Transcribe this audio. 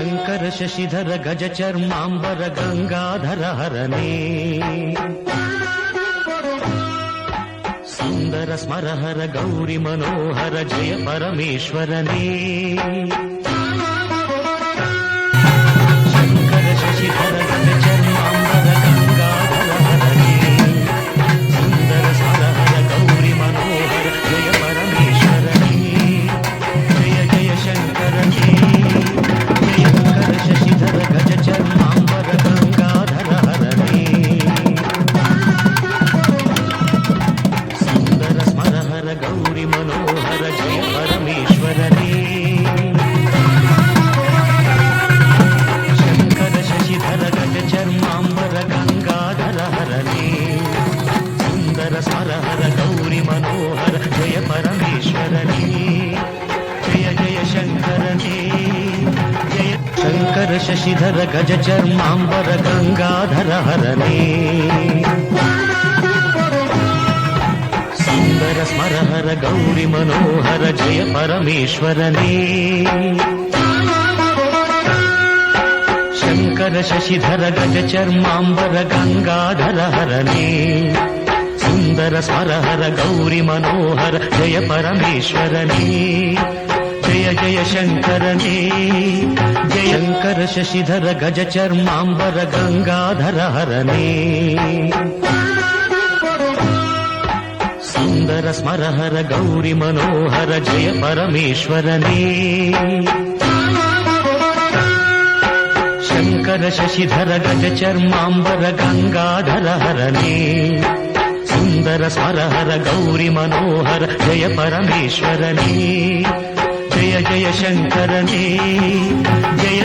శంకర శశిధర గజ చర్మాంబర గంగాధర హరనే సుందర స్మరహర గౌరి మనోహర జయ పరమేశ్వరనే. శశిధర గజ చర్మాంబర గంగాధర హరనే సుందర స్మర హర గౌరి మనోహర జయ పరమేశ్వరనే. శంకర శశిధర గజ చర్మాంబర గంగాధర హరనే సుందర స్మర హర గౌరి మనోహర జయ పరమేశ్వరనే. జయ జయ శంకరనే. శంకర శశిధర గజ చర్మాంబర గంగాధర హరణే. సుందర స్మరహర గౌరి మనోహర జయ పరమేశ్వరనే. శంకర శశిధర గజ చర్మాంబర గంగాధర హరణే. సుందర స్మరహర గౌరి మనోహర జయ పరమేశ్వరనే. जय जय शंकर जय